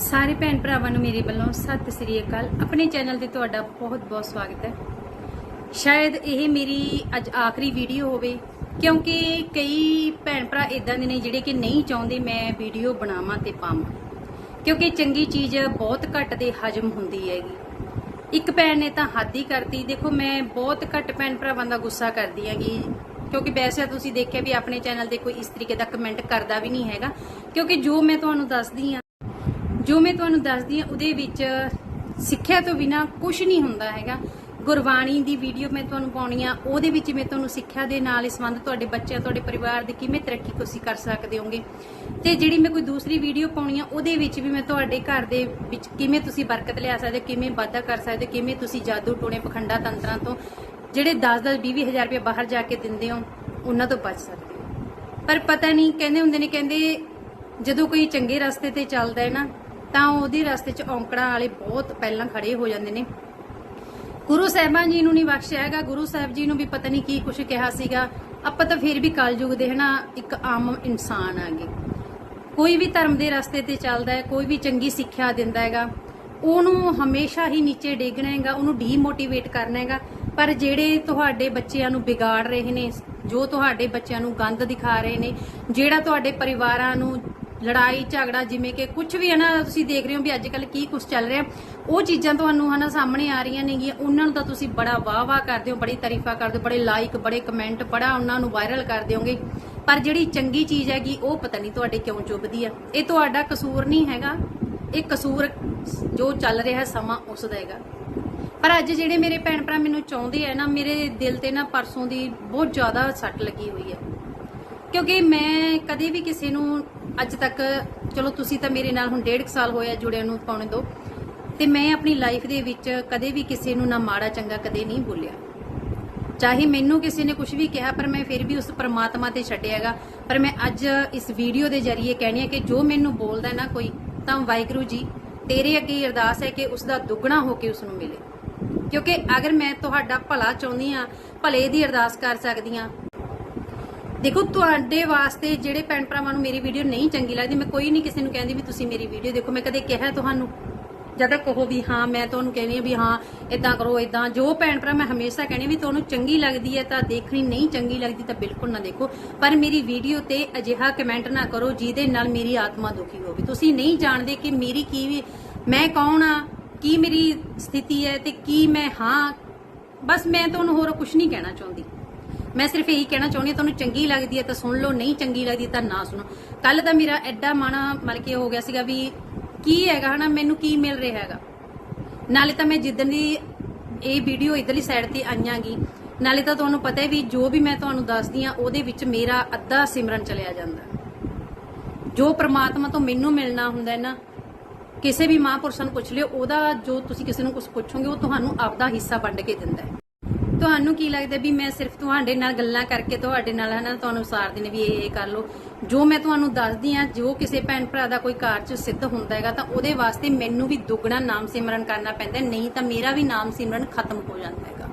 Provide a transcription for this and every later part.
ਸਾਰੇ ਭੈਣ ਭਰਾਵਾਂ ਨੂੰ ਮੇਰੇ ਵੱਲੋਂ ਸਤਿ ਸ੍ਰੀ ਅਕਾਲ। ਆਪਣੇ ਚੈਨਲ ਤੇ ਤੁਹਾਡਾ ਬਹੁਤ ਬਹੁਤ ਸਵਾਗਤ ਹੈ। ਸ਼ਾਇਦ ਇਹ ਮੇਰੀ ਅੱਜ ਆਖਰੀ ਵੀਡੀਓ ਹੋਵੇ, ਕਿਉਂਕਿ ਕਈ ਭੈਣ ਭਰਾ ਇਦਾਂ ਦੇ ਨੇ ਜਿਹੜੇ ਕਿ ਨਹੀਂ ਚਾਹੁੰਦੇ ਮੈਂ ਵੀਡੀਓ ਬਣਾਵਾਂ ਤੇ ਪਾਵਾਂ। ਕਿਉਂਕਿ ਚੰਗੀ ਚੀਜ਼ ਬਹੁਤ ਘੱਟ ਦੇ ਹਜਮ ਹੁੰਦੀ ਹੈਗੀ। ਇੱਕ ਭੈਣ ਨੇ ਤਾਂ ਹੱਦ ਹੀ ਕਰਤੀ। ਦੇਖੋ, ਮੈਂ ਬਹੁਤ ਘੱਟ ਭੈਣ ਭਰਾਵਾਂ ਦਾ ਗੁੱਸਾ ਕਰਦੀ ਹੈਗੀ, ਕਿਉਂਕਿ ਵੈਸੇ ਤੁਸੀਂ ਦੇਖਿਆ ਵੀ ਆਪਣੇ ਚੈਨਲ ਤੇ ਕੋਈ ਇਸ ਤਰੀਕੇ ਦਾ ਕਮੈਂਟ ਕਰਦਾ ਵੀ ਨਹੀਂ ਹੈਗਾ। ਕਿਉਂਕਿ ਜੋ ਮੈਂ ਤੁਹਾਨੂੰ ਦੱਸਦੀ ਆ ਜੋ ਮੈਂ ਤੁਹਾਨੂੰ ਦੱਸਦੀ ਹਾਂ ਉਹਦੇ ਵਿੱਚ ਸਿੱਖਿਆ ਤੋਂ ਬਿਨਾ ਕੁਝ ਨਹੀਂ ਹੁੰਦਾ ਹੈਗਾ। ਗੁਰਬਾਣੀ ਦੀ ਵੀਡੀਓ ਮੈਂ ਤੁਹਾਨੂੰ ਪਾਉਣੀ ਆ ਉਹਦੇ ਵਿੱਚ ਮੈਂ ਤੁਹਾਨੂੰ ਸਿੱਖਿਆ ਦੇ ਨਾਲ ਇਸ ਸੰਬੰਧ ਤੁਹਾਡੇ ਬੱਚਿਆਂ ਤੁਹਾਡੇ ਪਰਿਵਾਰ ਦੀ ਕਿਵੇਂ ਤਰੱਕੀ ਤੁਸੀਂ ਕਰ ਸਕਦੇ ਹੋਗੇ। ਤੇ ਜਿਹੜੀ ਮੈਂ ਕੋਈ ਦੂਸਰੀ ਵੀਡੀਓ ਪਾਉਣੀ ਆ ਉਹਦੇ ਵਿੱਚ ਵੀ ਮੈਂ ਤੁਹਾਡੇ ਘਰ ਦੇ ਵਿੱਚ ਕਿਵੇਂ ਤੁਸੀਂ ਬਰਕਤ ਲਿਆ ਸਕਦੇ ਹੋ, ਕਿਵੇਂ ਵਾਧਾ ਕਰ ਸਕਦੇ ਹੋ, ਕਿਵੇਂ ਤੁਸੀਂ ਜਾਦੂ ਟੋਣੇ ਪਖੰਡਾ ਤੰਤਰਾਂ ਤੋਂ ਜਿਹੜੇ 10-10 20 ਹਜ਼ਾਰ ਰੁਪਏ ਬਾਹਰ ਜਾ ਕੇ ਦਿੰਦੇ ਹੋ ਉਹਨਾਂ ਤੋਂ ਬਚ ਸਕਦੇ ਹੋ। ਪਰ ਪਤਾ ਨਹੀਂ ਕਹਿੰਦੇ ਹੁੰਦੇ ਨੇ ਕਹਿੰਦੇ ਜਦੋਂ ਕੋਈ ਚੰਗੇ ਰਸਤੇ ਤੇ ਚੱਲਦਾ ਹੈ ਨਾ ਤਾਂ ਉਹਦੇ ਰਸਤੇ 'ਚ ਔਂਕੜਾਂ ਵਾਲੇ ਬਹੁਤ ਪਹਿਲਾਂ ਖੜੇ ਹੋ ਜਾਂਦੇ ਨੇ। ਗੁਰੂ ਸਾਹਿਬਾਨ ਜੀ ਨੂੰ ਨਹੀਂ ਬਖਸ਼ਿਆ ਹੈਗਾ। ਗੁਰੂ ਸਾਹਿਬ ਜੀ ਨੂੰ ਵੀ ਪਤਾ ਨਹੀਂ ਕੀ ਕੁਝ ਕਿਹਾ ਸੀਗਾ। ਆਪਾਂ ਤਾਂ ਫਿਰ ਵੀ ਕਲਯੁਗ ਦੇ ਹਨਾ ਇੱਕ ਆਮ ਇਨਸਾਨ ਆਗੇ। ਕੋਈ ਵੀ ਧਰਮ ਦੇ ਰਸਤੇ ਤੇ ਚੱਲਦਾ ਹੈ, ਕੋਈ ਵੀ ਚੰਗੀ ਸਿੱਖਿਆ ਦਿੰਦਾ ਹੈਗਾ, ਉਹਨੂੰ ਹਮੇਸ਼ਾ ਹੀ ਨੀਚੇ ਡੇਗਣਾ ਹੈਗਾ, ਉਹਨੂੰ ਡੀਮੋਟੀਵੇਟ ਕਰਨਾ ਹੈਗਾ। ਪਰ ਜਿਹੜੇ ਤੁਹਾਡੇ ਬੱਚਿਆਂ ਨੂੰ ਵਿਗਾੜ ਰਹੇ ਨੇ, ਜੋ ਤੁਹਾਡੇ ਬੱਚਿਆਂ ਨੂੰ ਗੰਦ ਦਿਖਾ ਰਹੇ ਨੇ, ਜਿਹੜਾ ਤੁਹਾਡੇ ਪਰਿਵਾਰਾਂ ਨੂੰ ਲੜਾਈ, ਝਗੜਾ ਜਿਵੇਂ ਕਿ ਕੁਝ ਵੀ ਹੈ ਨਾ, ਤੁਸੀਂ ਦੇਖ ਰਹੇ ਹੋ ਵੀ ਅੱਜ ਕੱਲ ਕੀ ਕੁਝ ਚੱਲ ਰਿਹਾ। ਉਹ ਚੀਜ਼ਾਂ ਤੁਹਾਨੂੰ ਹਨਾ ਸਾਹਮਣੇ ਆ ਰਹੀਆਂ ਨੇਗੀਆਂ। ਉਹਨਾਂ ਨੂੰ ਤਾਂ ਤੁਸੀਂ ਬੜਾ ਵਾਹ ਵਾਹ ਕਰਦੇ ਹੋ, ਬੜੀ ਤਾਰੀਫਾ ਕਰਦੇ ਹੋ, ਬੜੇ ਲਾਈਕ ਬੜੇ ਕਮੈਂਟ ਬੜਾ ਉਹਨਾਂ ਨੂੰ ਵਾਇਰਲ ਕਰ ਦਿਓਗੇ ਪਰ ਜਿਹੜੀ ਚੰਗੀ ਚੀਜ਼ ਹੈਗੀ, ਉਹ ਪਤਾ ਨਹੀਂ ਤੁਹਾਡੇ ਕਿਉਂ ਚੁੱਭਦੀ ਆ। ਇਹ ਤੁਹਾਡਾ ਕਸੂਰ ਨਹੀਂ ਹੈਗਾ। ਇਹ ਕਸੂਰ ਜੋ ਚੱਲ ਰਿਹਾ ਸਮਾਂ ਉਸ ਦਾ ਹੈਗਾ। ਪਰ ਅੱਜ ਜਿਹੜੇ ਮੇਰੇ ਭੈਣ ਭਰਾ ਮੈਨੂੰ ਚਾਹੁੰਦੇ ਆ ਨਾ, ਮੇਰੇ ਦਿਲ ਤੇ ਨਾ ਪਰਸੋਂ ਦੀ ਬਹੁਤ ਜ਼ਿਆਦਾ ਸੱਟ ਲੱਗੀ ਹੋਈ ਹੈ ਕਿਉਂਕਿ ਮੈਂ ਕਦੇ ਵੀ ਕਿਸੇ ਨੂੰ ਅੱਜ ਤੱਕ, ਚਲੋ ਤੁਸੀਂ ਤਾਂ ਮੇਰੇ ਨਾਲ ਹੁਣ ਡੇਢ ਕੁ ਸਾਲ ਹੋਇਆ ਜੁੜਿਆ ਨੂੰ ਪਾਉਣੇ ਦੋ ਤੇ ਮੈਂ ਆਪਣੀ ਲਾਈਫ ਦੇ ਵਿੱਚ ਕਦੇ ਵੀ ਕਿਸੇ ਨੂੰ ਨਾ ਮਾੜਾ ਚੰਗਾ ਕਦੇ ਨਹੀਂ ਬੋਲਿਆ। ਚਾਹੇ ਮੈਨੂੰ ਕਿਸੇ ਨੇ ਕੁਝ ਵੀ ਕਿਹਾ, ਪਰ ਮੈਂ ਫਿਰ ਵੀ ਉਸ ਪਰਮਾਤਮਾ ਤੇ ਛੱਡਿਆਗਾ ਪਰ ਮੈਂ ਅੱਜ ਇਸ ਵੀਡੀਓ ਦੇ ਜ਼ਰੀਏ ਕਹਿਣੀ ਹੈ ਕਿ ਜੋ ਮੈਨੂੰ ਬੋਲਦਾ ਨਾ ਕੋਈ, ਤਾਂ ਵਾਹਿਗੁਰੂ ਜੀ, ਤੇਰੇ ਅੱਗੇ ਅਰਦਾਸ ਹੈ ਕਿ ਉਸ ਦਾ ਦੁੱਗਣਾ ਹੋ ਕੇ ਉਸ ਨੂੰ ਮਿਲੇ। ਕਿਉਂਕਿ ਅਗਰ ਮੈਂ ਤੁਹਾਡਾ ਭਲਾ ਚਾਹੁੰਦੀ ਆ ਭਲੇ ਦੀ ਅਰਦਾਸ ਕਰ ਸਕਦੀ ਆ ਦੇਖੋ, ਤੁਹਾਡੇ ਵਾਸਤੇ ਜਿਹੜੇ ਭੈਣ ਭਰਾਵਾਂ ਨੂੰ ਮੇਰੀ ਵੀਡੀਓ ਨਹੀਂ ਚੰਗੀ ਲੱਗਦੀ, ਮੈਂ ਕੋਈ ਨਹੀਂ ਕਿਸੇ ਨੂੰ ਕਹਿੰਦੀ ਵੀ ਤੁਸੀਂ ਮੇਰੀ ਵੀਡੀਓ ਦੇਖੋ। ਮੈਂ ਕਦੇ ਕਿਹਾ ਤੁਹਾਨੂੰ, ਜਦ ਕਹੋ ਵੀ ਹਾਂ, ਮੈਂ ਤੁਹਾਨੂੰ ਕਹਿੰਦੀ ਆ ਵੀ ਹਾਂ ਇਦਾਂ ਕਰੋ ਇਦਾਂ ਜੋ ਭੈਣ ਭਰਾ ਮੈਂ ਹਮੇਸ਼ਾ ਕਹਿੰਦੀ ਵੀ ਤੁਹਾਨੂੰ ਚੰਗੀ ਲੱਗਦੀ ਹੈ ਤਾਂ ਦੇਖਣੀ, ਨਹੀਂ ਚੰਗੀ ਲੱਗਦੀ ਤਾਂ ਬਿਲਕੁਲ ਨਾ ਦੇਖੋ। ਪਰ ਮੇਰੀ ਵੀਡੀਓ ਤੇ ਅਜਿਹਾ ਕਮੈਂਟ ਨਾ ਕਰੋ ਜਿਹਦੇ ਨਾਲ ਮੇਰੀ ਆਤਮਾ ਦੁਖੀ ਹੋਵੇ। ਤੁਸੀਂ ਨਹੀਂ ਜਾਣਦੇ ਕਿ ਮੇਰੀ ਕੀ ਵੀ, ਮੈਂ ਕੌਣ ਆ, ਕੀ ਮੇਰੀ ਸਥਿਤੀ ਹੈ ਤੇ ਕੀ ਮੈਂ ਹਾਂ? ਬਸ ਮੈਂ ਤੁਹਾਨੂੰ ਹੋਰ ਕੁਝ ਨਹੀਂ ਕਹਿਣਾ ਚਾਹੁੰਦੀ। ਮੈਂ ਸਿਰਫ ਇਹੀ ਕਹਿਣਾ ਚਾਹੁੰਦੀ ਤੁਹਾਨੂੰ ਚੰਗੀ ਲੱਗਦੀ ਹੈ ਤਾਂ ਸੁਣ ਲਓ, ਨਹੀਂ ਚੰਗੀ ਲੱਗਦੀ ਤਾਂ ਨਾ ਸੁਣੋ। ਕੱਲ ਤਾਂ ਮੇਰਾ ਐਡਾ ਮਾਣਾ ਮਤਲਬ ਕਿ ਹੋ ਗਿਆ ਸੀਗਾ ਵੀ ਕੀ ਹੈਗਾ ਹਨਾ, ਮੈਨੂੰ ਕੀ ਮਿਲ ਰਿਹਾ ਹੈਗਾ। ਨਾਲੇ ਤਾਂ ਮੈਂ ਜਿੱਦਣ ਦੀ ਇਹ ਵੀਡੀਓ ਇਧਰਲੀ ਸਾਈਡ ਤੇ ਆਈਆਂਗੀ, ਨਾਲੇ ਤਾਂ ਤੁਹਾਨੂੰ ਪਤਾ ਹੈ ਵੀ ਜੋ ਵੀ ਮੈਂ ਤੁਹਾਨੂੰ ਦੱਸਦੀ ਆ ਉਹਦੇ ਵਿੱਚ ਮੇਰਾ ਅੱਧਾ ਸਿਮਰਨ ਚਲਿਆ ਜਾਂਦਾ। ਜੋ ਪ੍ਰਮਾਤਮਾ ਤੋਂ ਮੈਨੂੰ ਮਿਲਣਾ ਹੁੰਦਾ ਹੈ ਨਾ, ਕਿਸੇ ਵੀ ਮਹਾਂਪੁਰਸ਼ ਨੂੰ ਪੁੱਛ ਲਿਓ, ਉਹਦਾ ਜੋ ਤੁਸੀਂ ਕਿਸੇ ਨੂੰ ਕੁਝ ਪੁੱਛੋਗੇ, ਉਹ ਤੁਹਾਨੂੰ ਆਪਦਾ ਹਿੱਸਾ ਵੰਡ ਕੇ ਦਿੰਦਾ ਹੈ। ਤੁਹਾਨੂੰ ਕੀ ਲੱਗਦਾ ਵੀ ਮੈਂ ਸਿਰਫ ਤੁਹਾਡੇ ਨਾਲ ਗੱਲਾਂ ਕਰਕੇ ਤੁਹਾਡੇ ਨਾਲ ਹਨਾ ਤੁਹਾਨੂੰ ਸਾਰਦੀ ਨੇ ਵੀ ਇਹ ਇਹ ਕਰ ਲਓ। ਜੋ ਮੈਂ ਤੁਹਾਨੂੰ ਦੱਸਦੀ ਆ ਜੋ ਕਿਸੇ ਭੈਣ ਭਰਾ ਦਾ ਕੋਈ ਕਾਰਜ ਸਿੱਧ ਹੁੰਦਾ ਹੈਗਾ, ਤਾਂ ਉਹਦੇ ਵਾਸਤੇ ਮੈਨੂੰ ਵੀ ਦੁੱਗਣਾ ਨਾਮ ਸਿਮਰਨ ਕਰਨਾ ਪੈਂਦਾ ਨਹੀਂ ਤਾਂ ਮੇਰਾ ਵੀ ਨਾਮ ਸਿਮਰਨ ਖਤਮ ਹੋ ਜਾਂਦਾ ਹੈਗਾ।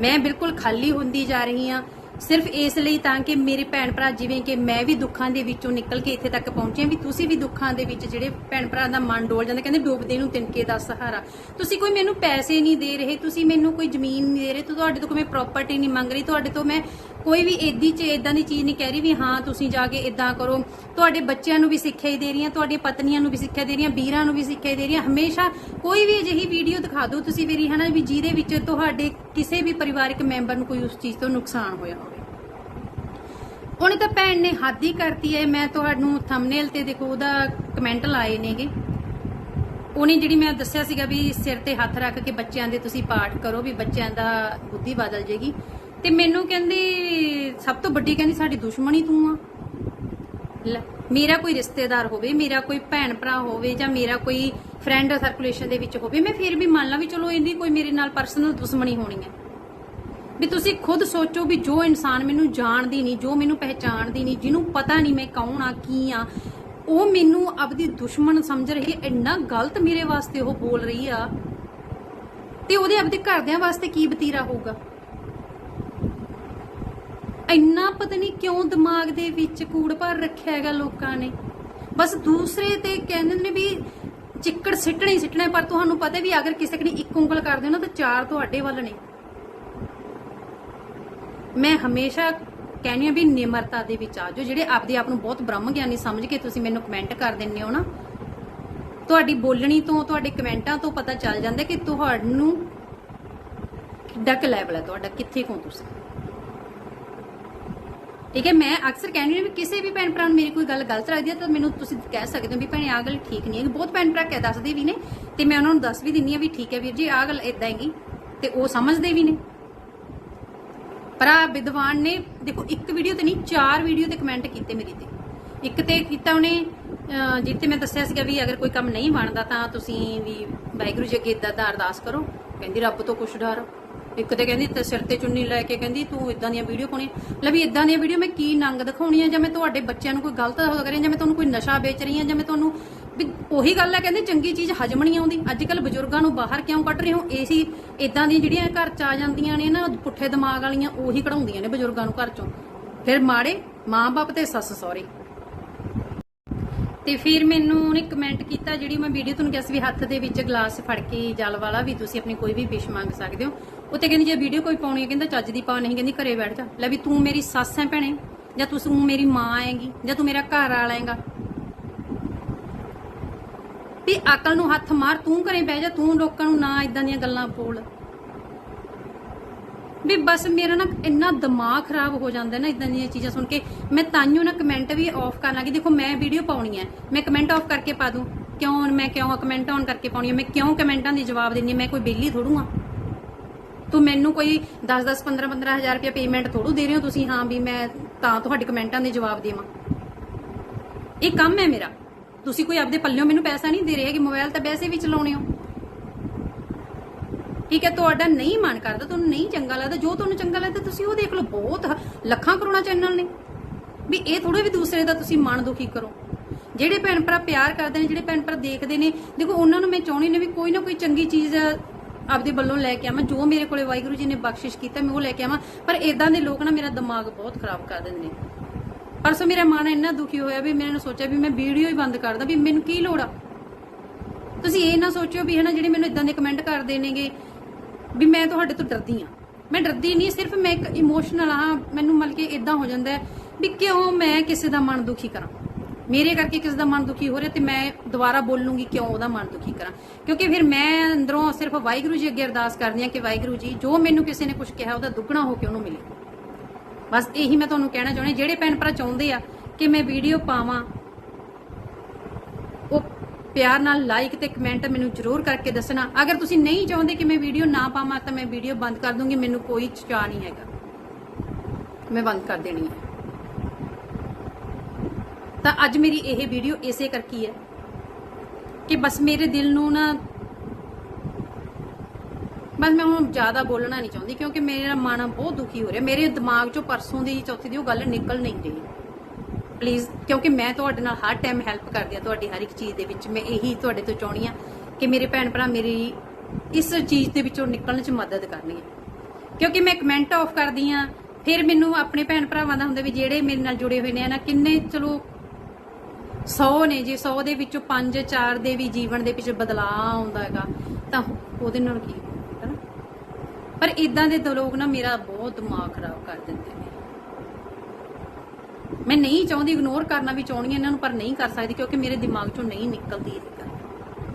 ਮੈਂ ਬਿਲਕੁਲ ਖਾਲੀ ਹੁੰਦੀ ਜਾ ਰਹੀ ਆ ਸਿਰਫ ਇਸ ਲਈ ਤਾਂ ਕਿ ਮੇਰੇ ਭੈਣ ਭਰਾ ਜਿਵੇਂ ਕਿ ਮੈਂ ਵੀ ਦੁੱਖਾਂ ਦੇ ਵਿੱਚੋਂ ਨਿਕਲ ਕੇ ਇੱਥੇ ਤੱਕ ਪਹੁੰਚੇ ਵੀ ਤੁਸੀਂ ਵੀ ਦੁੱਖਾਂ ਦੇ ਵਿੱਚ ਜਿਹੜੇ ਭੈਣ ਭਰਾ ਦਾ ਮਨ ਡੋਲ ਜਾਂਦਾ, ਕਹਿੰਦੇ ਡੋਬਦੇ ਨੂੰ ਤਿਨਕੇ ਦਾ ਸਹਾਰਾ। ਤੁਸੀਂ ਕੋਈ ਮੈਨੂੰ ਪੈਸੇ ਨਹੀਂ ਦੇ ਰਹੇ, ਤੁਸੀਂ ਮੈਨੂੰ ਕੋਈ ਜ਼ਮੀਨ ਨਹੀਂ ਦੇ ਰਹੇ ਤੁਹਾਡੇ ਤੋਂ ਕੋਈ ਮੈਂ ਪ੍ਰਾਪਰਟੀ ਨਹੀਂ ਮੰਗ ਰਹੀ, ਤੁਹਾਡੇ ਤੋਂ ਮੈਂ ਕੋਈ ਵੀ ਏਦੀ ਚ ਇਦਾਂ ਦੀ ਚੀਜ਼ ਨਹੀਂ ਕਹਿ ਰਹੀ ਵੀ ਹਾਂ, ਤੁਸੀਂ ਜਾ ਕੇ ਇਦਾਂ ਕਰੋ। ਤੁਹਾਡੇ ਬੱਚਿਆਂ ਨੂੰ ਵੀ ਸਿੱਖਿਆ ਹੀ ਦੇ ਰਹੀਆਂ ਤੁਹਾਡੀਆਂ ਪਤਨੀਆਂ ਨੂੰ ਵੀ ਸਿੱਖਿਆ ਦੇ ਰਹੀਆਂ, ਵੀਰਾਂ ਨੂੰ ਵੀ ਸਿੱਖਿਆ ਦੇ ਰਹੀਆਂ। ਹਮੇਸ਼ਾ ਕੋਈ ਵੀ ਅਜਿਹੀ ਵੀਡੀਓ ਦਿਖਾ ਦਿਓ ਤੁਸੀਂ ਮੇਰੀ, ਹਨਾ, ਵੀ ਜਿਹਦੇ ਵਿੱਚ ਤੁਹਾਡੇ ਕਿਸੇ ਵੀ ਪਰਿਵਾਰਕ ਮੈਂਬਰ ਨੂੰ ਕੋਈ ਉਸ ਚੀਜ਼ ਤੋਂ ਨੁਕਸਾਨ ਹੋਇਆ ਹੋਵੇ। ਉਹਨੇ ਤਾਂ ਭੈਣ ਨੇ ਹੱਦ ਹੀ ਕਰਤੀ ਹੈ। ਮੈਂ ਤੁਹਾਨੂੰ ਥੰਬਨੇਲ ਤੇ ਦੇਖੋ, ਉਹਦਾ ਕਮੈਂਟ ਲਾਏ ਨੇਗੇ। ਉਹਨੇ ਜਿਹੜੀ ਮੈਂ ਦੱਸਿਆ ਸੀਗਾ ਵੀ ਸਿਰ ਤੇ ਹੱਥ ਰੱਖ ਕੇ ਬੱਚਿਆਂ ਦੇ ਤੁਸੀਂ ਪਾਠ ਕਰੋ, ਵੀ ਬੱਚਿਆਂ ਦਾ ਬੁੱਧੀ ਬਦਲ ਜੇਗੀ। ਤੇ ਮੈਨੂੰ ਕਹਿੰਦੀ ਸਭ ਤੋਂ ਵੱਡੀ ਕਹਿੰਦੀ ਸਾਡੀ ਦੁਸ਼ਮਣੀ ਤੂੰ ਆ। ਲੈ, ਮੇਰਾ ਕੋਈ ਰਿਸ਼ਤੇਦਾਰ ਹੋਵੇ ਮੇਰਾ ਕੋਈ ਭੈਣ ਭਰਾ ਹੋਵੇ ਜਾਂ ਮੇਰਾ ਕੋਈ ਫਰੈਂਡ ਸਰਕੂਲੇਸ਼ਨ ਦੇ ਵਿੱਚ ਹੋਵੇ ਮੈਂ ਫਿਰ ਵੀ ਮੰਨ ਲਾਂ ਵੀ ਚਲੋ ਇਹਦੀ ਕੋਈ ਮੇਰੇ ਨਾਲ ਪਰਸਨਲ ਦੁਸ਼ਮਣੀ ਹੋਣੀ ਹੈ। ਵੀ ਤੁਸੀਂ ਖੁਦ ਸੋਚੋ ਵੀ ਜੋ ਇਨਸਾਨ ਮੈਨੂੰ ਜਾਣਦੀ ਨਹੀਂ ਜੋ ਮੈਨੂੰ ਪਹਿਚਾਣਦੀ ਨਹੀਂ ਜਿਹਨੂੰ ਪਤਾ ਨਹੀਂ ਮੈਂ ਕੌਣ ਆ ਕੀ ਆ ਉਹ ਮੈਨੂੰ ਆਪਦੀ ਦੁਸ਼ਮਣ ਸਮਝ ਰਹੀ ਹੈ ਇੰਨਾ ਗਲਤ ਮੇਰੇ ਵਾਸਤੇ ਉਹ ਬੋਲ ਰਹੀ ਆ। ਤੇ ਉਹਦੇ ਆਪਦੇ ਘਰਦਿਆਂ ਵਾਸਤੇ ਕੀ ਬਤੀਰਾ ਹੋਊਗਾ? ਇੰਨਾ ਪਤਾ ਨਹੀਂ ਕਿਉਂ ਦਿਮਾਗ ਦੇ ਵਿੱਚ ਕੂੜ ਭਰ ਰੱਖਿਆ ਹੈਗਾ ਲੋਕਾਂ ਨੇ। ਬਸ ਦੂਸਰੇ ਤੇ ਕਹਿੰਦੇ ਨੇ ਵੀ ਚਿੱਕੜ ਸਿੱਟਣਾ ਹੀ ਸਿੱਟਣਾ, ਪਰ ਤੁਹਾਨੂੰ ਪਤਾ ਵੀ ਅਗਰ ਕਿਸੇ ਕਣੀ ਇੱਕ ਉਂਗਲ ਕਰਦੇ ਹੋ ਨਾ ਤਾਂ ਚਾਰ ਤੁਹਾਡੇ ਵੱਲ ਨੇ। ਮੈਂ ਹਮੇਸ਼ਾ ਕਹਿੰਦੀ ਆ ਵੀ ਨਿਮਰਤਾ ਦੇ ਵਿੱਚ ਆ ਜਾਓ, ਜਿਹੜੇ ਆਪਦੇ ਆਪ ਨੂੰ ਬਹੁਤ ਬ੍ਰਹਮ ਗਿਆਨੀ ਸਮਝ ਕੇ ਤੁਸੀਂ ਮੈਨੂੰ ਕਮੈਂਟ ਕਰ ਦਿੰਦੇ ਹੋ ਨਾ, ਤੁਹਾਡੀ ਬੋਲਣੀ ਤੋਂ, ਤੁਹਾਡੇ ਕਮੈਂਟਾਂ ਤੋਂ ਪਤਾ ਚੱਲ ਜਾਂਦਾ ਕਿ ਤੁਹਾਨੂੰ ਕਿੱਡਾ ਕੁ ਲੈਵਲ ਹੈ, ਤੁਹਾਡਾ ਕਿੱਥੇ ਕੋ ਤੁਸੀਂ। ਠੀਕ ਹੈ ਮੈਂ ਅਕਸਰ ਕਹਿੰਦੀ ਹਾਂ ਵੀ ਕਿਸੇ ਵੀ ਭੈਣ ਭਰਾ ਨੂੰ ਮੇਰੀ ਕੋਈ ਗੱਲ ਗਲਤ ਲੱਗਦੀ ਹੈ ਤਾਂ ਮੈਨੂੰ ਤੁਸੀਂ ਕਹਿ ਸਕਦੇ ਹੋ ਵੀ ਭੈਣੇ ਆਹ ਗੱਲ ਠੀਕ ਨਹੀਂ ਹੈ ਬਹੁਤ ਭੈਣ ਭਰਾ ਕਹਿ ਦੱਸਦੇ ਵੀ ਨੇ ਤੇ ਮੈਂ ਉਹਨਾਂ ਨੂੰ ਦੱਸ ਵੀ ਦਿੰਨੀ ਆ ਵੀ ਠੀਕ ਹੈ ਵੀਰ ਜੀ ਆਹ ਗੱਲ ਇਦਾਂ ਹੈਗੀ ਤੇ ਉਹ ਸਮਝਦੇ ਵੀ ਨੇ। ਪਰ ਆ ਵਿਦਵਾਨ ਨੇ ਦੇਖੋ ਇੱਕ ਵੀਡੀਓ ਤੇ ਨਹੀਂ ਚਾਰ ਵੀਡੀਓ ਤੇ ਕਮੈਂਟ ਕੀਤੇ ਮੇਰੀ ਤੇ। ਇੱਕ ਤੇ ਕੀਤਾ ਉਹਨੇ ਅਹ, ਜਿੱਥੇ ਮੈਂ ਦੱਸਿਆ ਸੀਗਾ ਵੀ ਅਗਰ ਕੋਈ ਕੰਮ ਨਹੀਂ ਬਣਦਾ ਤਾਂ ਤੁਸੀਂ ਵੀ ਵਾਹਿਗੁਰੂ ਜੀ ਅੱਗੇ ਇਦਾਂ ਦਾ ਅਰਦਾਸ ਕਰੋ ਕਹਿੰਦੀ ਰੱਬ ਤੋਂ ਕੁਛ ਡਰ। ਇੱਕ ਤੇ ਕਹਿੰਦੀ ਤੇ ਸਿਰ ਤੇ ਚੁੰਨੀ ਲੈ ਕੇ ਕਹਿੰਦੀ, ਤੂੰ ਇਦਾਂ ਦੀਆਂ ਵੀਡੀਓ ਪਾਉਣੀ? ਲੈ ਵੀ ਇਦਾਂ ਦੀਆਂ ਵੀਡੀਓ ਮੈਂ ਕੀ ਨੰਗ ਦਿਖਾਉਣੀ ਆ ਜਾਂ ਮੈਂ ਤੁਹਾਡੇ ਬੱਚਿਆਂ ਨੂੰ ਕੋਈ ਗਲਤ ਹੋ ਕਰਾਂ, ਜਾਂ ਮੈਂ ਤੁਹਾਨੂੰ ਕੋਈ ਨਸ਼ਾ ਵੇਚ ਰਹੀ ਹਾਂ, ਜਾਂ ਮੈਂ ਤੁਹਾਨੂੰ ਵੀ ਉਹੀ ਗੱਲ ਹੈ ਕਹਿੰਦੇ ਚੰਗੀ ਚੀਜ਼ ਹਜਮ ਨਹੀਂ ਆਉਂਦੀ। ਅੱਜ ਕੱਲ ਬਜ਼ੁਰਗਾਂ ਨੂੰ ਬਾਹਰ ਕਿਉਂ ਕੱਢ ਰਹੇ ਹੋ? ਏਸੀ ਇਦਾਂ ਦੀਆਂ ਜਿਹੜੀਆਂ ਘਰ ਚ ਆ ਜਾਂਦੀਆਂ ਨੇ ਨਾ, ਪੁੱਠੇ ਦਿਮਾਗ ਵਾਲੀਆਂ, ਉਹੀ ਕਢਾਉਂਦੀਆਂ ਨੇ ਬਜ਼ੁਰਗਾਂ ਨੂੰ ਘਰ ਚੋਂ। ਫਿਰ ਮਾੜੇ ਮਾਂ-ਬਾਪ ਤੇ ਸੱਸ, ਸਹੁਰੇ। ਤੇ ਫਿਰ ਮੈਨੂੰ ਉਹਨੇ ਕਮੈਂਟ ਕੀਤਾ, ਜਿਹੜੀ ਮੈਂ ਵੀਡੀਓ ਤੁਹਾਨੂੰ ਕਿਹਾ ਸੀ ਵੀ ਹੱਥ ਦੇ ਵਿੱਚ ਗਲਾਸ ਫੜ ਕੇ ਜਲ ਵਾਲਾ, ਵੀ ਤੁਸੀਂ ਆਪਣੀ ਕੋਈ ਵੀ ਵਿਸ਼ ਮੰਗ ਸਕਦੇ ਹੋ। ਉੱਤੇ ਕਹਿੰਦੀ, ਜੇ ਵੀਡੀਓ ਕੋਈ ਪਾਉਣੀ ਹੈ, ਕਹਿੰਦਾ ਚੱਜ ਦੀ ਪਾ, ਨਹੀਂ ਕਹਿੰਦੀ ਘਰੇ ਬੈਠ ਜਾ। ਲੈ ਵੀ ਤੂੰ ਮੇਰੀ ਸੱਸ ਹੈ ਭੈਣੇ, ਜਾਂ ਤੂੰ ਤੂੰ ਮੇਰੀ ਮਾਂ ਹੈਗੀ ਜਾਂ ਤੂੰ ਮੇਰਾ ਘਰ ਵਾਲਾ ਹੈਗਾ ਵੀ ਅਕਲ ਨੂੰ ਹੱਥ ਮਾਰ, ਤੂੰ ਘਰੇ ਬਹਿ ਜਾ, ਤੂੰ ਲੋਕਾਂ ਨੂੰ ਨਾ ਇਦਾਂ ਦੀਆਂ ਗੱਲਾਂ ਬੋਲ। ਵੀ ਬਸ ਮੇਰਾ ਨਾ ਇੰਨਾ ਦਿਮਾਗ ਖਰਾਬ ਹੋ ਜਾਂਦਾ ਨਾ ਇਦਾਂ ਦੀਆਂ ਚੀਜ਼ਾਂ ਸੁਣ ਕੇ। ਮੈਂ ਤਾਂਯੂ ਨਾ ਕਮੈਂਟ ਵੀ ਆਫ ਕਰਨ ਲੱਗੀ, ਦੇਖੋ ਮੈਂ ਵੀਡੀਓ ਪਾਉਣੀ ਹੈ। ਮੈਂ ਕਮੈਂਟ ਆਫ ਕਰਕੇ ਪਾ ਦੂੰ। ਕਿਉਂ, ਮੈਂ ਕਿਉਂ ਕਮੈਂਟ ਆਨ ਕਰਕੇ ਪਾਉਣੀ ਹੈ? ਮੈਂ ਕਿਉਂ ਕਮੈਂਟਾਂ ਦੀ ਜਵਾਬ ਦਿੰਨੀ ਹਾਂ? ਮੈਂ ਕੋਈ ਬੇਲੀ ਥੋੜੂ ਆ ਤੂੰ ਮੈਨੂੰ ਕੋਈ 10 10 15 15 ਹਜ਼ਾਰ ਰੁਪਏ ਪੇਮੈਂਟ ਥੋੜੂ ਦੇ ਰਹੇ ਹੋ ਤੁਸੀਂ? ਹਾਂ ਵੀ ਮੈਂ ਤਾਂ ਤੁਹਾਡੇ ਕਮੈਂਟਾਂ ਦੇ ਜਵਾਬ ਦੇਵਾਂ। ਇਹ ਕੰਮ ਹੈ ਮੇਰਾ। ਤੁਸੀਂ ਕੋਈ ਆਪਦੇ ਪੱਲਿਓਂ ਮੈਨੂੰ ਪੈਸਾ ਨਹੀਂ ਦੇ ਰਹੇ ਕਿ ਮੋਬਾਈਲ ਤਾਂ ਵੈਸੇ ਵੀ ਚਲਾਉਣੇ ਹੋ। ਠੀਕ ਹੈ, ਤੁਹਾਡਾ ਨਹੀਂ ਮਨ ਕਰਦਾ, ਤੁਹਾਨੂੰ ਨਹੀਂ ਚੰਗਾ ਲੱਗਦਾ, ਜੋ ਤੁਹਾਨੂੰ ਚੰਗਾ ਲੱਗਦਾ ਤੁਸੀਂ ਉਹ ਦੇਖ ਲਓ। ਬਹੁਤ ਲੱਖਾਂ ਕਰੋੜਾਂ ਚੈਨਲ ਨੇ। ਵੀ ਇਹ ਥੋੜੇ ਵੀ ਦੂਸਰੇ ਦਾ ਤੁਸੀਂ ਮਨ ਦੁਖੀ ਕਰੋ। ਜਿਹੜੇ ਭੈਣ ਭਰਾ ਪਿਆਰ ਕਰਦੇ ਨੇ, ਜਿਹੜੇ ਭੈਣ ਭਰਾ ਦੇਖਦੇ ਨੇ, ਦੇਖੋ ਉਹਨਾਂ ਨੂੰ ਮੈਂ ਚਾਹੁੰਦੀ ਨੇ ਵੀ ਕੋਈ ਨਾ ਕੋਈ ਚੰਗੀ ਚੀਜ਼ ਆਪਦੇ ਵੱਲੋਂ ਲੈ ਕੇ ਆਵਾਂ, ਜੋ ਮੇਰੇ ਕੋਲੇ ਵਾਹਿਗੁਰੂ ਜੀ ਨੇ ਬਖਸ਼ਿਸ਼ ਕੀਤਾ, ਮੈਂ ਉਹ ਲੈ ਕੇ ਆਵਾਂ, ਪਰ ਇਦਾਂ ਦੇ ਲੋਕ ਨਾ ਮੇਰਾ ਦਿਮਾਗ ਬਹੁਤ ਖਰਾਬ ਕਰ ਦਿੰਦੇ ਨੇ। ਪਰਸੋਂ ਮੇਰਾ ਮਨ ਇੰਨਾ ਦੁਖੀ ਹੋਇਆ ਵੀ ਮੈਂ ਸੋਚਿਆ ਵੀ ਮੈਂ ਵੀਡੀਓ ਹੀ ਬੰਦ ਕਰਦਾ, ਵੀ ਮੈਨੂੰ ਕੀ ਲੋੜ ਆ? ਤੁਸੀਂ ਇਹ ਨਾ ਸੋਚਿਓ ਵੀ ਹਨਾ ਜਿਹੜੇ ਮੈਨੂੰ ਇਦਾਂ ਦੇ ਕਮੈਂਟ ਕਰਦੇ ਨੇਗੇ, ਵੀ ਮੈਂ ਤੁਹਾਡੇ ਤੋਂ ਡਰਦੀ ਆ। ਮੈਂ ਡਰਦੀ ਨਹੀਂ, ਸਿਰਫ ਮੈਂ ਇੱਕ ਇਮੋਸ਼ਨਲ ਆ ਮੈਨੂੰ ਮਤਲਬ ਕਿ ਇਦਾਂ ਹੋ ਜਾਂਦਾ ਵੀ ਕਿਉਂ ਮੈਂ ਕਿਸੇ ਦਾ ਮਨ ਦੁਖੀ ਕਰਾਂ? ਮੇਰੇ ਕਰਕੇ ਕਿਸੇ ਦਾ ਮਨ ਦੁਖੀ ਹੋ ਰਿਹਾ ਤੇ ਮੈਂ ਦੁਬਾਰਾ ਬੋਲੂੰਗੀ ਕਿਉਂ ਉਹਦਾ ਮਨ ਦੁਖੀ ਕਰਾਂ। ਕਿਉਂਕਿ ਫਿਰ ਮੈਂ ਅੰਦਰੋਂ ਸਿਰਫ ਵਾਹਿਗੁਰੂ ਜੀ ਅੱਗੇ ਅਰਦਾਸ ਕਰਦੀ ਆ ਕਿ ਵਾਹਿਗੁਰੂ ਜੀ, ਜੋ ਮੈਨੂੰ ਕਿਸੇ ਨੇ ਕੁਝ ਕਿਹਾ ਉਹਦਾ ਦੁੱਗਣਾ ਹੋ ਕੇ ਉਹਨੂੰ ਮਿਲੇ। ਬਸ ਇਹੀ ਮੈਂ ਤੁਹਾਨੂੰ ਕਹਿਣਾ ਚਾਹੁੰਦੀ ਜਿਹੜੇ ਭੈਣ ਭਰਾ ਚਾਹੁੰਦੇ ਆ ਕਿ ਮੈਂ ਵੀਡੀਓ ਪਾਵਾਂ, ਉਹ ਪਿਆਰ ਨਾਲ ਲਾਈਕ ਤੇ ਕਮੈਂਟ ਮੈਨੂੰ ਜ਼ਰੂਰ ਕਰਕੇ ਦੱਸਣਾ। ਅਗਰ ਤੁਸੀਂ ਨਹੀਂ ਚਾਹੁੰਦੇ ਕਿ ਮੈਂ ਵੀਡੀਓ ਨਾ ਪਾਵਾਂ ਤਾਂ ਮੈਂ ਵੀਡੀਓ ਬੰਦ ਕਰ ਦੂੰਗੀ। ਮੈਨੂੰ ਕੋਈ ਚਾਅ ਨਹੀਂ ਹੈਗਾ। ਮੈਂ ਬੰਦ ਕਰ ਦੇਣੀ ਹੈ। ਤਾਂ ਅੱਜ ਮੇਰੀ ਇਹ ਵੀਡੀਓ ਇਸੇ ਕਰਕੇ ਹੈ ਕਿ ਬਸ ਮੇਰੇ ਦਿਲ ਨੂੰ ਨਾ ਬਸ ਮੈਂ ਹੁਣ ਜ਼ਿਆਦਾ ਬੋਲਣਾ ਨਹੀਂ ਚਾਹੁੰਦੀ, ਕਿਉਂਕਿ ਮੇਰਾ ਮਨ ਬਹੁਤ ਦੁਖੀ ਹੋ ਰਿਹਾ। ਮੇਰੇ ਦਿਮਾਗ 'ਚੋਂ ਪਰਸੋਂ ਦੀ ਚੌਥੀ ਦੀ ਉਹ ਗੱਲ ਨਿਕਲ ਨਹੀਂ ਰਹੀ। ਪਲੀਜ਼ ਕਿਉਂਕਿ ਮੈਂ ਤੁਹਾਡੇ ਨਾਲ ਹਰ ਟਾਈਮ ਹੈਲਪ ਕਰਦੀ ਆ ਤੁਹਾਡੀ ਹਰ ਇੱਕ ਚੀਜ਼ ਦੇ ਵਿੱਚ। ਮੈਂ ਇਹੀ ਤੁਹਾਡੇ ਤੋਂ ਚਾਹਣੀ ਆ ਕਿ ਮੇਰੇ ਭੈਣ ਭਰਾ ਮੇਰੀ ਇਸ ਚੀਜ਼ ਦੇ ਵਿੱਚੋਂ ਨਿਕਲਣ 'ਚ ਮਦਦ ਕਰਨਗੇ। ਕਿਉਂਕਿ ਮੈਂ ਕਮੈਂਟ ਆਫ ਕਰਦੀ ਆ ਫਿਰ ਮੈਨੂੰ ਆਪਣੇ ਭੈਣ ਭਰਾਵਾਂ ਦਾ ਹੁੰਦਾ ਵੀ ਜਿਹੜੇ ਮੇਰੇ ਨਾਲ ਜੁੜੇ ਹੋਏ ਨੇ ਨਾ, ਕਿੰਨੇ, ਚਲੋ 100 ਨੇ, ਜੇ 100 ਦੇ ਵਿੱਚੋਂ 5 4 ਦੇ ਵੀ ਜੀਵਨ ਦੇ ਵਿੱਚ ਬਦਲਾਅ ਆਉਂਦਾ ਹੈਗਾ, ਤਾਂ ਉਹਦੇ ਨਾਲ ਕੀ ਹੈਨਾ ਪਰ ਇਦਾਂ ਦੇ ਲੋਕ ਨਾ ਮੇਰਾ ਬਹੁਤ ਦਿਮਾਗ ਖਰਾਬ ਕਰ ਦਿੰਦੇ ਨੇ। ਮੈਂ ਨਹੀਂ ਚਾਹੁੰਦੀ ਇਗਨੋਰ ਕਰਨਾ ਵੀ ਚਾਹੁੰਦੀ ਇਹਨਾਂ ਨੂੰ, ਪਰ ਨਹੀਂ ਕਰ ਸਕਦੀ, ਕਿਉਂਕਿ ਮੇਰੇ ਦਿਮਾਗ ਚੋਂ ਨਹੀਂ ਨਿਕਲਦੀ ਇਹ ਗੱਲ।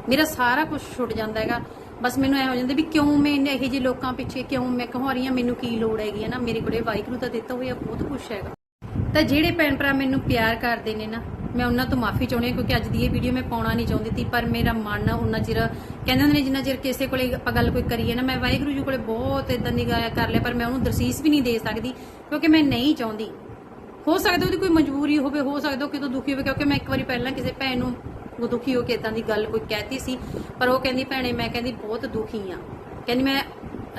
ਮੇਰਾ ਸਾਰਾ ਕੁਝ ਛੁੱਟ ਜਾਂਦਾ ਹੈਗਾ। ਬਸ ਮੈਨੂੰ ਐ ਹੋ ਜਾਂਦਾ ਵੀ ਕਿਉਂ ਮੈਂ ਇਹੋ ਜਿਹੇ ਲੋਕਾਂ ਪਿੱਛੇ ਕਿਉਂ ਮੈਂ ਕਿਉਂ ਰਹੀ ਹਾਂ, ਮੈਨੂੰ ਕੀ ਲੋੜ ਹੈਗੀ ਹੈ ਨਾ? ਮੇਰੇ ਕੋਲੇ ਵਾਹਿਗੁਰੂ ਦਾ ਦਿੱਤਾ ਹੋਇਆ ਬਹੁਤ ਕੁਝ ਹੈਗਾ। ਤਾਂ ਜਿਹੜੇ ਭੈਣ ਭਰਾ ਮੈਨੂੰ ਪਿਆਰ ਕਰਦੇ ਨੇ ਨਾ ਮੈਂ ਉਹਨਾਂ ਤੋਂ ਮਾਫੀ ਚਾਹੁੰਦੀ ਹਾਂ ਕਿਉਂਕਿ ਅੱਜ ਦੀ ਇਹ ਵੀਡੀਓ ਮੈਂ ਪਾਉਣਾ ਨਹੀਂ ਚਾਹੁੰਦੀ ਸੀ, ਪਰ ਮੇਰਾ ਮਨ ਨਾ ਉਹਨਾਂ ਚਿਰ ਕਹਿੰਦੇ ਹੁੰਦੇ ਨੇ, ਜਿੰਨਾ ਚਿਰ ਕਿਸੇ ਕੋਲੇ ਆਪਾਂ ਗੱਲ ਕੋਈ ਕਰੀਏ ਨਾ, ਮੈਂ ਵਾਹਿਗੁਰੂ ਜੀ ਕੋਲੇ ਬਹੁਤ ਇਦਾਂ ਨਿਗਾਹ ਕਰ ਲਿਆ, ਪਰ ਮੈਂ ਉਹਨੂੰ ਦਰਸੀਸ ਵੀ ਨਹੀਂ ਦੇ ਸਕਦੀ, ਕਿਉਂਕਿ ਮੈਂ ਨਹੀਂ ਚਾਹੁੰਦੀ। ਹੋ ਸਕਦਾ ਉਹਦੀ ਕੋਈ ਮਜਬੂਰੀ ਹੋਵੇ, ਹੋ ਸਕਦਾ ਉਹ ਕਿਤੋਂ ਦੁਖੀ ਹੋਵੇ, ਕਿਉਂਕਿ ਮੈਂ ਇੱਕ ਵਾਰੀ ਪਹਿਲਾਂ ਕਿਸੇ ਭੈਣ ਨੂੰ ਉਹ ਦੁਖੀ ਹੋ ਕੇ ਇਦਾਂ ਦੀ ਗੱਲ ਕੋਈ ਕਹਿਤੀ ਸੀ, ਪਰ ਉਹ ਕਹਿੰਦੀ, ਭੈਣੇ, ਮੈਂ ਕਹਿੰਦੀ ਬਹੁਤ ਦੁਖੀ ਆ। ਕਹਿੰਦੀ, ਮੈਂ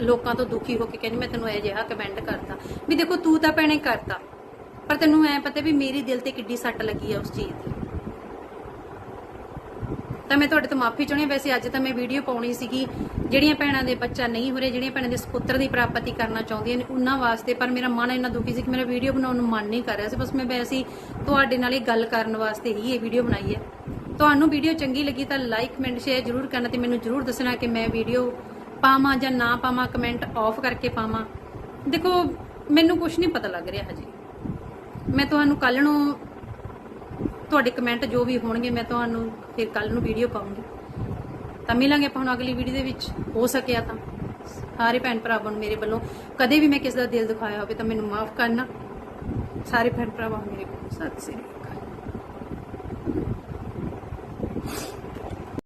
ਲੋਕਾਂ ਤੋਂ ਦੁਖੀ ਹੋ ਕੇ ਕਹਿੰਦੀ, ਮੈਂ ਤੈਨੂੰ ਇਹ ਜਿਹਾ ਕਮੈਂਟ ਕਰਤਾ। ਵੀ ਦੇਖੋ, ਤੂੰ ਤਾਂ ਭੈਣੇ ਕਰਤਾ। ਪਰ ਤੈਨੂੰ ਐ ਪਤਾ ਵੀ ਮੇਰੇ ਦਿਲ ਤੇ ਕਿੱਡੀ ਸੱਟ ਲੱਗੀ ਆ ਉਸ ਚੀਜ਼ ਦੀ। ਤਾਂ ਮੈਂ ਤੁਹਾਡੇ ਤੋਂ ਮਾਫੀ ਚਾਹੁੰਦੀ ਹਾਂ। ਵੈਸੇ ਅੱਜ ਤਾਂ ਮੈਂ ਵੀਡੀਓ ਪਾਉਣੀ ਸੀਗੀ। ਜਿਹੜੀਆਂ ਭੈਣਾਂ ਦੇ ਬੱਚਾ ਨਹੀਂ ਹੋ ਰਿਹਾ, ਜਿਹੜੀਆਂ ਭੈਣਾਂ ਦੇ ਸੁਪੁੱਤਰ ਦੀ ਪ੍ਰਾਪਤੀ ਕਰਨਾ ਚਾਹੁੰਦੀਆਂ ਨੇ, ਉਹਨਾਂ ਵਾਸਤੇ। ਪਰ ਮੇਰਾ ਮਨ ਇੰਨਾ ਦੁਖੀ ਸੀ ਕਿ ਮੇਰਾ ਵੀਡੀਓ ਬਣਾਉਣ ਨੂੰ ਮਨ ਨਹੀਂ ਕਰ ਰਿਹਾ ਸੀ। ਬਸ ਮੈਂ ਵੈਸੇ ਤੁਹਾਡੇ ਨਾਲ ਇਹ ਗੱਲ ਕਰਨ ਵਾਸਤੇ ਹੀ ਇਹ ਵੀਡੀਓ ਬਣਾਈ ਹੈ। ਤੁਹਾਨੂੰ ਵੀਡੀਓ ਚੰਗੀ ਲੱਗੀ ਤਾਂ ਲਾਈਕ ਕਮੈਂਟ ਸ਼ੇਅਰ ਜ਼ਰੂਰ ਕਰਨਾ ਤੇ ਮੈਨੂੰ ਜ਼ਰੂਰ ਦੱਸਣਾ ਕਿ ਮੈਂ ਵੀਡੀਓ ਪਾਵਾਂ ਜਾਂ ਨਾ ਪਾਵਾਂ ਕਮੈਂਟ ਆਫ ਕਰਕੇ ਪਾਵਾਂ। ਦੇਖੋ, ਮੈਨੂੰ ਕੁਝ ਨਹੀਂ ਪਤਾ ਲੱਗ ਰਿਹਾ ਹਜੇ। ਮੈਂ ਤੁਹਾਨੂੰ ਕੱਲ ਨੂੰ ਤੁਹਾਡੇ ਕਮੈਂਟ ਜੋ ਵੀ ਹੋਣਗੇ, ਮੈਂ ਤੁਹਾਨੂੰ ਫਿਰ ਕੱਲ ਨੂੰ ਵੀਡੀਓ ਪਾਉਂਗੀ। ਤਾਂ ਮਿਲਾਂਗੇ ਆਪਾਂ ਹੁਣ ਅਗਲੀ ਵੀਡੀਓ ਦੇ ਵਿੱਚ। ਹੋ ਸਕਿਆ ਤਾਂ। ਸਾਰੇ ਭੈਣ ਭਰਾਵਾਂ ਨੂੰ ਮੇਰੇ ਵੱਲੋਂ। ਕਦੇ ਵੀ ਮੈਂ ਕਿਸੇ ਦਾ ਦਿਲ ਦੁਖਾਇਆ ਹੋਵੇ ਤਾਂ ਮੈਨੂੰ ਮਾਫ ਕਰਨਾ। ਸਾਰੇ ਭੈਣ ਭਰਾਵਾਂ ਨੂੰ ਮੇਰੇ ਕੋਲ ਸਤਿ ਸ੍ਰੀ ਅਕਾਲ।